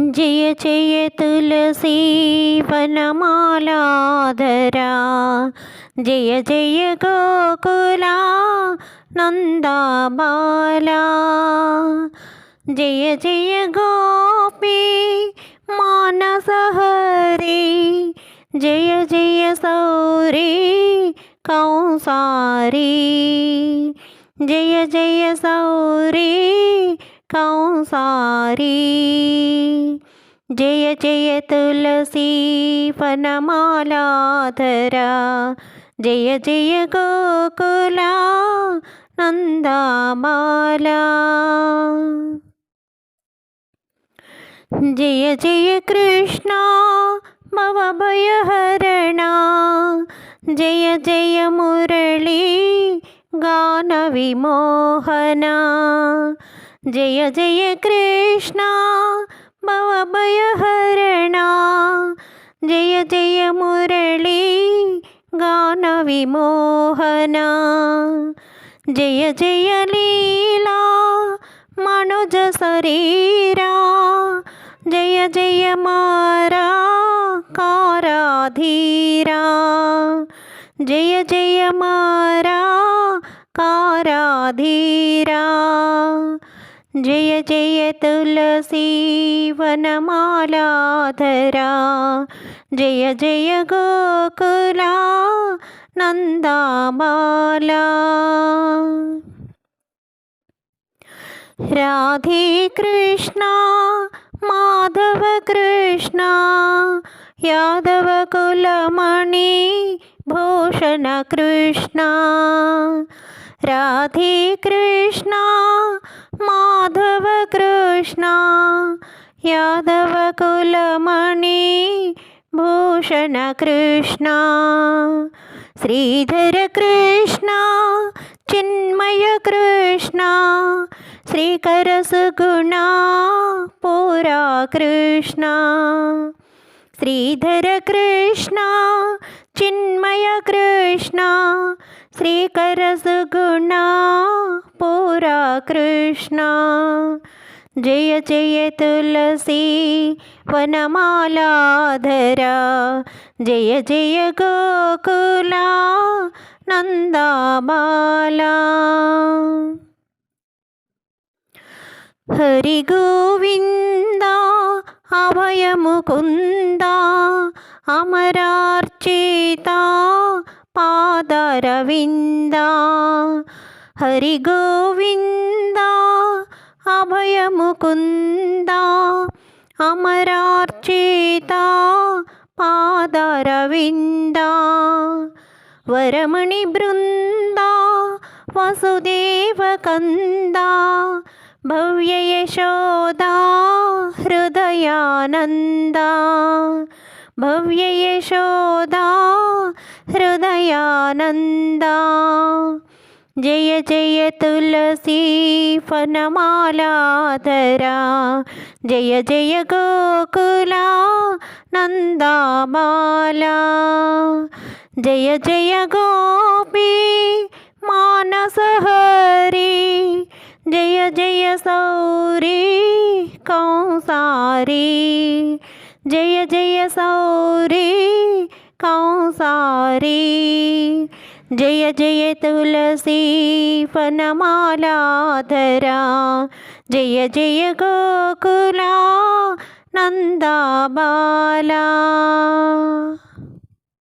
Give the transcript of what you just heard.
జయ జయ తులసీ వనమాలాధరా. జయ జయ గోకులా నందాబాలా. జయ జయ గోపీ మానసహరి. జయ జయ సౌరీ కౌసారీ. జయ జయ సౌరీ కౌసారీ. జయ జయ తులసీ వనమాలాధరా. జయ జయ గోకులా నందామాలా. జయ జయ కృష్ణ భవభయహరణ. జయ జయ మురళీ గాన విమోహనా. జయ జయ కృష్ణ భవభయహరణ జయ జయ మురళీ గాన విమోహన జయ జయ లీలా మనుజ శరీరా జయ జయ మారా కారాధీరా జయ జయ మారా కారాధీరా జయ జయ తులసీ వనమాలాధరా జయ జయ గోకులా నందామాలా. రాధే కృష్ణ మాధవ కృష్ణ యాదవ కులమణి భూషణ కృష్ణ. రాధే కృష్ణ మాధవ కృష్ణ యాదవ కులమణి భూషణ కృష్ణ శ్రీధర కృష్ణ చిన్మయ కృష్ణ శ్రీకర సుగుణ పురా కృష్ణ శ్రీధర కృష్ణ చిన్మయ కృష్ణ శ్రీకర సుగుణ పురా కృష్ణ. జయ జయ తులసీ వనమాలాధరా జయ జయ గోకులా నందాబాలా హరి గోవింద అభయముకుంద అమరార్చిత పాదరవిందా. హరి గోవింద అభయముకుంద అమరార్చేత పాదరవింద వరమణి బృంద వసుదేవ కంద భవ్య యశోదా హృదయానంద భవ్య యశోదా హృదయానంద. జయ జయ తులసీ ఫనమాలాధరా జయ జయ గోకులా నందామాలా. జయ జయ గోపీ మానసహరి. జయ జయ సౌరీ కౌసారీ. జయ జయ సౌరీ కౌసారీ. జయ జయ తులసీ ఫనమాలాధరా జయ జయ గోకులా నందాబాలా.